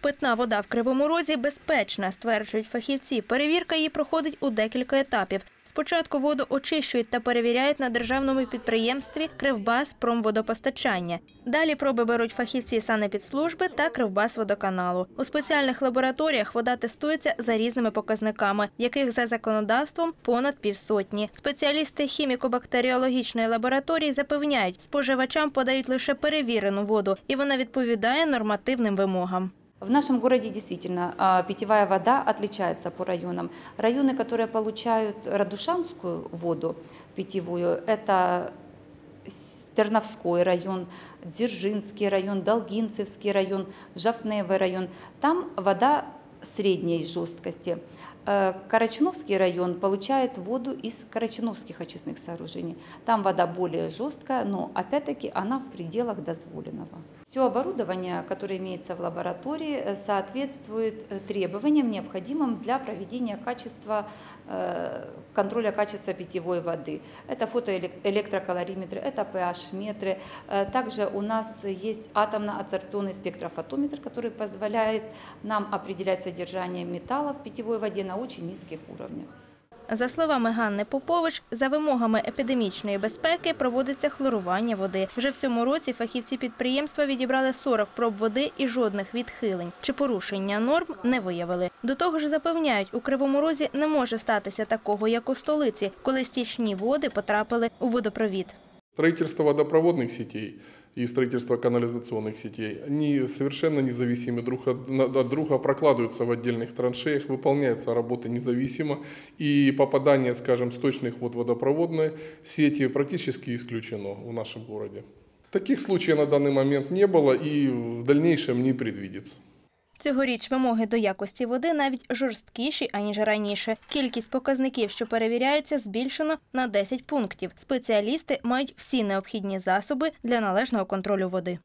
Питна вода в Кривому Розі безпечна, стверджують фахівці. Перевірка її проходить у декілька етапів. Спочатку воду очищують та перевіряють на державному підприємстві Кривбас промводопостачання. Далі проби беруть фахівці санепідслужби та Кривбас водоканалу. У спеціальних лабораторіях вода тестується за різними показниками, яких за законодавством понад півсотні. Спеціалісти хіміко-бактеріологічної лабораторії запевняють, споживачам подають лише перевірену воду, і вона відповідає нормативним вимогам. В нашем городе действительно а, питьевая вода отличается по районам. Районы, которые получают радушанскую воду питьевую, это Терновской район, Дзержинский район, Долгинцевский район, Жафневый район. Там вода средней жесткости. Э, Карачуновский район получает воду из карачуновских очистных сооружений. Там вода более жесткая, но опять-таки она в пределах дозволенного. Все оборудование, которое имеется в лаборатории, э, соответствует э, требованиям, необходимым для проведения качества, э, контроля качества питьевой воды. Это фотоэлектрокалориметры, это pH-метры. Также у нас есть атомно-адсорбционный спектрофотометр, который позволяет нам определять содержание металла в питьевой воде на очень низких уровнях. За словами Ганни Попович, за вимогами епідемічної безпеки проводиться хлорування води. Вже в цьому році фахівці підприємства відібрали 40 проб води і жодних відхилень чи порушення норм не виявили. До того ж, запевняють, у Кривому Розі не може статися такого, як у столиці, коли стічні води потрапили у водопровід. Строительство водопроводных сетей и строительство канализационных сетей, они совершенно независимы друг от, от друга, прокладываются в отдельных траншеях, выполняется работа независимо, и попадание, скажем, сточных вод в водопроводные сети практически исключено в нашем городе. Таких случаев на данный момент не было и в дальнейшем не предвидится. Цьогоріч вимоги до якості води навіть жорсткіші, аніж раніше. Кількість показників, що перевіряються, збільшено на 10 пунктів. Спеціалісти мають всі необхідні засоби для належного контролю води.